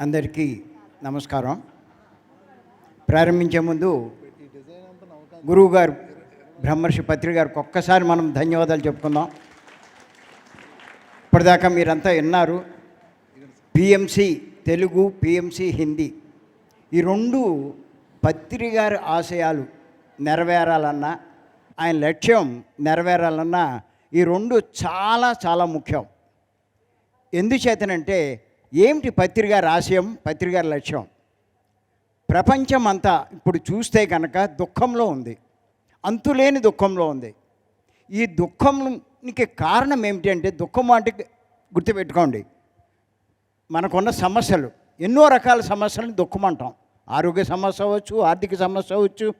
అందరికీ నమస్కారం. ప్రారంభించే ముందు గురువు గారు బ్రహ్మర్షి పత్రి గారికి ఒక్కసారి మనం ధన్యవాదాలు చెప్పుకుందాం. ఇప్పటిదాకా మీరంతా విన్నారు పిఎంసి తెలుగు పిఎంసి హిందీ. ఈ రెండు పత్రి గారి ఆశయాలు నెరవేరాలన్నా ఆయన లక్ష్యం నెరవేరాలన్నా ఈ రెండు చాలా చాలా ముఖ్యం. ఎందుచేతనంటే ఏమిటి పత్రిక రాశయం పత్రిక లక్ష్యం? ప్రపంచం అంతా ఇప్పుడు చూస్తే కనుక దుఃఖంలో ఉంది. అంతులేని దుఃఖంలో ఉంది. ఈ దుఃఖంకి కారణం ఏమిటి అంటే దుఃఖం అంటే గుర్తుపెట్టుకోండి. మనకున్న సమస్యలు ఎన్నో రకాల సమస్యలను దుఃఖం అంటాం. ఆరోగ్య సమస్య అవ్వచ్చు ఆర్థిక సమస్య అవ్వచ్చు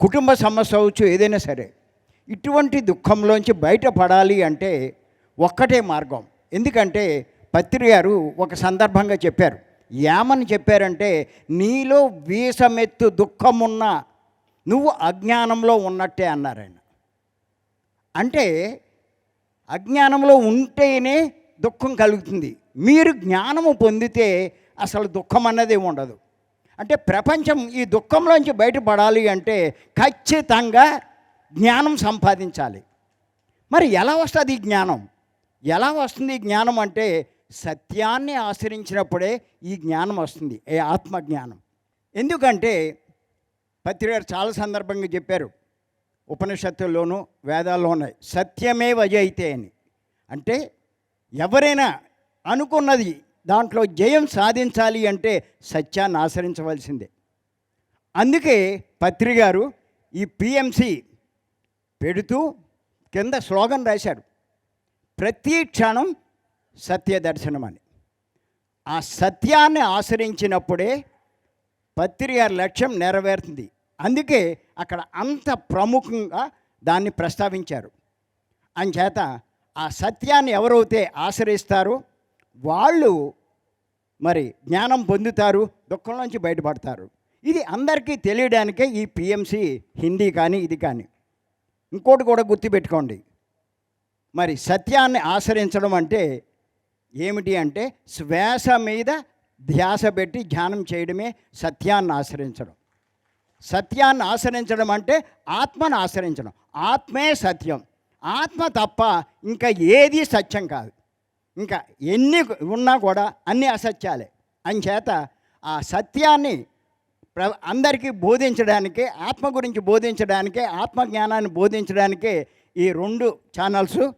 కుటుంబ సమస్య అవ్వచ్చు ఏదైనా సరే. ఇటువంటి దుఃఖంలోంచి బయటపడాలి అంటే ఒక్కటే మార్గం. ఎందుకంటే పత్రి గారు ఒక సందర్భంగా చెప్పారు. ఏమని చెప్పారంటే నీలో వీసమెత్తు దుఃఖమున్నా నువ్వు అజ్ఞానంలో ఉన్నట్టే అన్నారు ఆయన. అంటే అజ్ఞానంలో ఉంటేనే దుఃఖం కలుగుతుంది. మీరు జ్ఞానము పొందితే అసలు దుఃఖం అన్నది ఉండదు. అంటే ప్రపంచం ఈ దుఃఖంలోంచి బయటపడాలి అంటే ఖచ్చితంగా జ్ఞానం సంపాదించాలి. మరి ఎలా వస్తుంది ఈ జ్ఞానం? ఎలా వస్తుంది ఈ జ్ఞానం అంటే సత్యాన్ని ఆశ్రయించినప్పుడే ఈ జ్ఞానం వస్తుంది ఏ ఆత్మజ్ఞానం. ఎందుకంటే పత్రికారు చాలా సందర్భంగా చెప్పారు ఉపనిషత్తుల్లోనూ వేదాల్లో ఉన్నాయి సత్యమే వజయితే అని. అంటే ఎవరైనా అనుకున్నది దాంట్లో జయం సాధించాలి అంటే సత్యాన్ని ఆచరించవలసిందే అందుకే పత్రి గారు ఈ పిఎంసి పెడుతూ కింద స్లోగన్ రాశారు ప్రతి క్షణం సత్య దర్శనం అని ఆ సత్యాన్ని ఆశ్రయించినప్పుడే పత్రి లక్ష్యం నెరవేరుతుంది. అందుకే అక్కడ అంత ప్రముఖంగా దాన్ని ప్రస్తావించారు. అంచేత ఆ సత్యాన్ని ఎవరైతే ఆశ్రయిస్తారో వాళ్ళు మరి జ్ఞానం పొందుతారు దుఃఖం నుంచి బయటపడతారు. ఇది అందరికీ తెలియడానికే ఈ పిఎంసి హిందీ కానీ ఇది కానీ. ఇంకోటి కూడా గుర్తుపెట్టుకోండి. మరి సత్యాన్ని ఆశ్రయించడం అంటే ఏమిటి అంటే శ్వాస మీద ధ్యాస పెట్టి ధ్యానం చేయడమే సత్యాన్ని ఆశ్రయించడం. సత్యాన్ని ఆచరించడం అంటే ఆత్మను ఆచరించడం ఆత్మే సత్యం. ఆత్మ తప్ప ఇంకా ఏది సత్యం కాదు. ఇంకా ఎన్ని ఉన్నా కూడా అన్ని అసత్యాలే. అంచేత ఆ సత్యాన్ని ప్ర అందరికీ బోధించడానికి ఆత్మ గురించి బోధించడానికే ఆత్మజ్ఞానాన్ని బోధించడానికే ఈ రెండు ఛానల్స్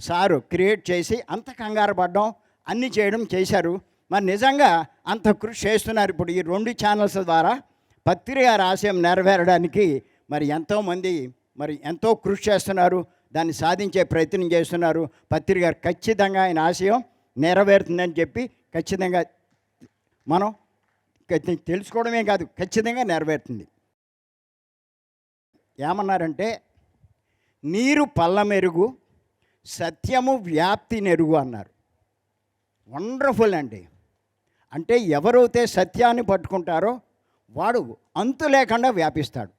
సారు క్రియేట్ చేసి అంత కంగారు పడ్డం అన్నీ చేయడం చేశారు. మరి నిజంగా అంత కృషి చేస్తున్నారు ఇప్పుడు ఈ రెండు ఛానల్స్ ద్వారా. పత్రిక ఆశయం నెరవేరడానికి మరి ఎంతోమంది మరి ఎంతో కృషి చేస్తున్నారు దాన్ని సాధించే ప్రయత్నం చేస్తున్నారు. పత్రిక ఖచ్చితంగా ఆయన ఆశయం నెరవేరుతుందని చెప్పి ఖచ్చితంగా మనం తెలుసుకోవడమే కాదు ఖచ్చితంగా నెరవేరుతుంది. ఏమన్నారంటే నీరు పల్ల మెరుగు సత్యము వ్యాప్తి నెరుగు అన్నారు. వండర్ఫుల్ అండి. అంటే ఎవరైతే సత్యాన్ని పట్టుకుంటారో వాడు అంతు లేకుండా వ్యాపిస్తాడు.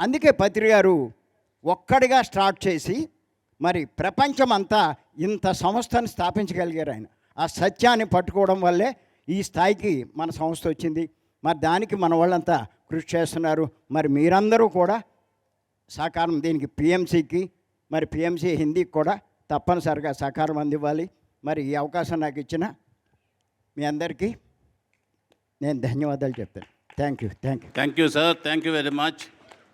అందుకే పత్రి గారు ఒక్కడిగా స్టార్ట్ చేసి మరి ప్రపంచమంతా ఇంత సంస్థను స్థాపించగలిగారు ఆయన. ఆ సత్యాన్ని పట్టుకోవడం వల్లే ఈ స్థాయికి మన సంస్థ వచ్చింది. మరి దానికి మన వాళ్ళంతా కృషి చేస్తున్నారు. మరి మీరందరూ కూడా సహకారం దీనికి పిఎంసికి మరి పిఎంసి హిందీకి కూడా తప్పనిసరిగా సహకారం అందివ్వాలి. మరి ఈ అవకాశం నాకు ఇచ్చిన మీ అందరికీ నేను ధన్యవాదాలు చెప్తాను. Thank you thank you thank you sir thank you very much.